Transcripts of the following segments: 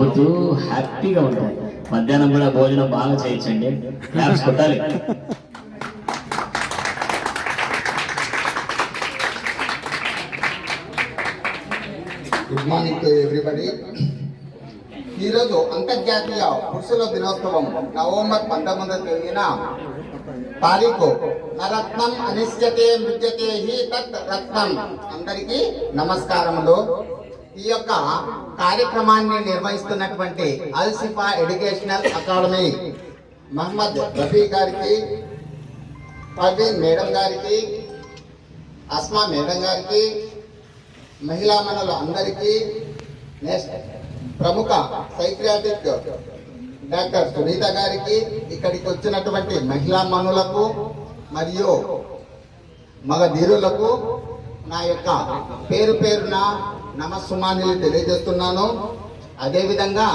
హ్యాపీగా ఉంటుంది మధ్యాహ్నం కూడా భోజనం బాగా చేయించండి. క్లాప్స్ కొట్టాలి. గుడ్ మార్నింగ్ టు ఎవ్రీబడి ఈరోజు అంతర్జాతీయ పురుషుల దినోత్సవం నవంబర్ పంతొమ్మిదవ తేదీన తారీఖు. నరత్నం అనిశ్యతే మృత్యతే హి తత్ రత్నం. అందరికీ నమస్కారములు. ఈ యొక్క కార్యక్రమాన్ని నిర్వహిస్తున్నటువంటి అల్సిఫా ఎడ్యుకేషనల్ అకాడమీ మహమ్మద్ రఫీ గారికి పర్వీన్ మేడం గారికి అస్మా మేడం గారికి మహిళా మనులు అందరికీ నెక్స్ట్ ప్రముఖ సైక్రియాటిక్ డాక్టర్ సునీత గారికి ఇక్కడికి వచ్చినటువంటి మహిళా మనులకు మరియు మగ ధీరులకు నా యొక్క పేరు పేరున నమస్సుమానిలు తెలియజేస్తున్నాను. అదేవిధంగా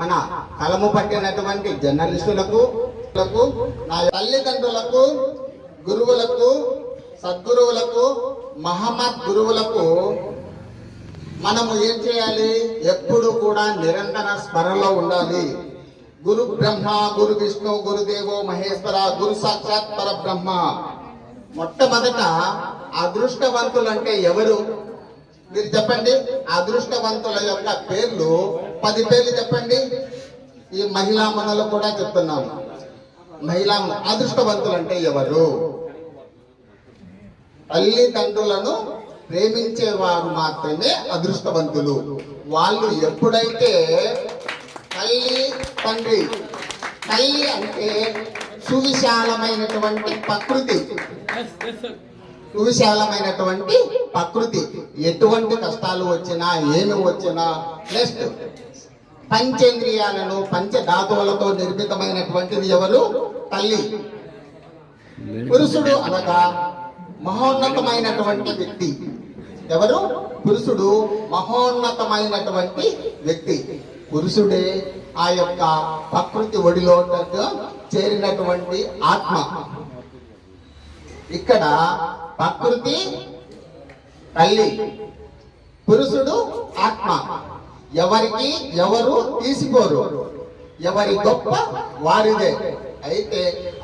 మన కలము పట్టినటువంటి జర్నలిస్టులకు నా తల్లిదండ్రులకు గురువులకు సద్గురువులకు మహమ్మద్ గురువులకు మనము ఏం చేయాలి? ఎప్పుడు కూడా నిరంతర స్మరణలో ఉండాలి. గురు బ్రహ్మ గురు విష్ణు గురుదేవో మహేశ్వర గురు సాక్షాత్ పరబ్రహ్మ. మొట్టమొదట అదృష్టవంతులు అంటే ఎవరు? మీరు చెప్పండి. అదృష్టవంతుల యొక్క పేర్లు పది పేర్లు చెప్పండి. ఈ మహిళా మనలు కూడా చెప్తున్నాము. మహిళా అదృష్టవంతులు అంటే ఎవరు? తల్లిదండ్రులను ప్రేమించేవారు మాత్రమే అదృష్టవంతులు. వాళ్ళు ఎప్పుడైతే తల్లి తండ్రి తల్లి అంటే సువిశాలమైనటువంటి ప్రకృతి సువిశాలమైనటువంటి ప్రకృతి. ఎటువంటి కష్టాలు వచ్చినా ఏమి వచ్చినా నెక్స్ట్ పంచేంద్రియాలను పంచధాతువులతో నిర్మితమైనటువంటిది ఎవరు? తల్లి. పురుషుడు అనగా మహోన్నతమైనటువంటి వ్యక్తి. ఎవరు? పురుషుడు మహోన్నతమైనటువంటి వ్యక్తి. పురుషుడే ఆ యొక్క ప్రకృతి ఒడిలో చేరినటువంటి ఆత్మ. ఇక్కడ ప్రకృతి తల్లి పురుషుడు ఆత్మ. ఎవరికి ఎవరు తీసుకోరు ఎవరి గొప్ప వారిదే. అయితే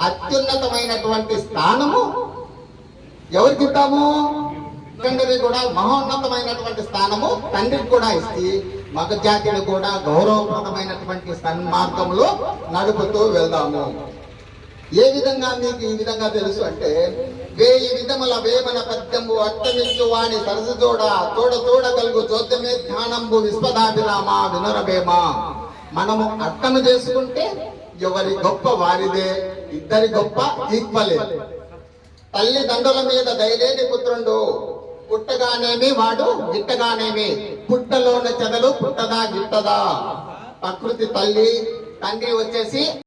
అత్యున్నతమైనటువంటి స్థానము ఎవరికి ఇద్దాము తండ్రి కూడా మహోన్నతమైనటువంటి స్థానము తండ్రికి కూడా ఇస్తే మగ జాతిని కూడా గౌరవప్రదమైనటువంటి సన్మార్గంలో నడుపుతూ వెళ్దాము. ఏ విధంగా మీకు ఈ విధంగా తెలుసు అంటే వేయి విధముల వేమన పద్యము అట్టమిచ్చు వాణి సరసు తోడ తోడ తోడ కలుగు చోద్యమే ధ్యానంబు విశ్వదాభిరామ వినరవేమ. మనము అర్థము చేసుకుంటే ఎవరి గొప్ప వారిదే ఇద్దరి గొప్ప ఈక్వలే. దండల మీద దయలేని పుత్రుండు పుట్టగానేమి వాడు గిట్టగానేమి. పుట్టలోన చెదలు పుట్టదా గిట్టదా. ప్రకృతి తల్లి తండ్రి వచ్చేసి